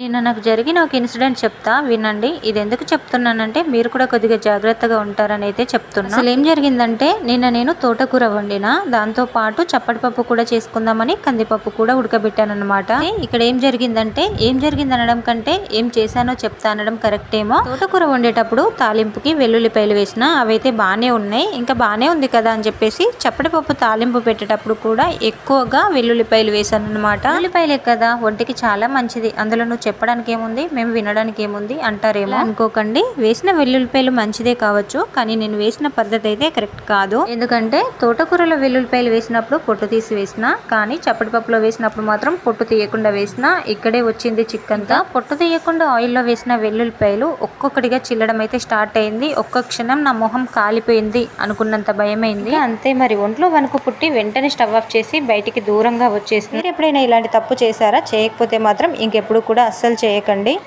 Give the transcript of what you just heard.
నిన్న నాకు జరిగిన ఒక ఇన్సిడెంట్ చెప్తా వినండి. ఇది ఎందుకు చెప్తున్నానంటే మీరు కూడా కొద్దిగా జాగ్రత్తగా ఉంటారని అయితే చెప్తున్నా. అసలు ఏం జరిగిందంటే నిన్న నేను తోటకూర వండిన దాంతో పాటు చప్పటి పప్పు కూడా చేసుకుందామని కందిపప్పు కూడా ఉడకబెట్టానమాట ఇక్కడ ఏం జరిగిందంటే ఏం జరిగింది అనడం కంటే ఏం చేశానో చెప్తా అనడం కరెక్ట్ ఏమో తోటకూర వండేటప్పుడు తాలింపుకి వెల్లుల్లిపాయలు వేసిన అవైతే బాగానే ఉన్నాయి. ఇంకా బాగానే ఉంది కదా అని చెప్పేసి చప్పటి పప్పు తాలింపు పెట్టేటప్పుడు కూడా ఎక్కువగా వెల్లుల్లిపాయలు వేసాను అనమాట వెల్లుల్లిపాయలే కదా ఒంటికి చాలా మంచిది. అందులో చెప్పడానికి ఏముంది? మేము వినడానికి ఏముంది? అంటారేమో. అనుకోకండి. వేసిన వెల్లుల్లిపాయలు మంచిదే కావచ్చు కానీ నేను వేసిన పద్ధతి అయితే కరెక్ట్ కాదు. ఎందుకంటే తోటకూరలో వెల్లుల్లిపాయలు వేసినప్పుడు పొట్టు తీసి వేసిన కానీ చప్పటి పప్పులో వేసినప్పుడు మాత్రం పొట్టు తీయకుండా వేసిన ఇక్కడే వచ్చింది చిక్కంతా. పొట్టు తీయకుండా ఆయిల్లో వేసిన వెల్లుల్లిపాయలు ఒక్కొక్కటిగా చిల్లడం అయితే స్టార్ట్ అయింది. ఒక్క క్షణం నా మొహం కాలిపోయింది అనుకున్నంత భయమైంది. అంతే మరి. ఒంట్లో వణుకు పుట్టి వెంటనే స్టవ్ ఆఫ్ చేసి బయటికి దూరంగా వచ్చేసి మీరు ఎప్పుడైనా ఇలాంటి తప్పు చేశారా? చేయకపోతే మాత్రం ఇంకెప్పుడు కూడా అస్సలు చేయకండి.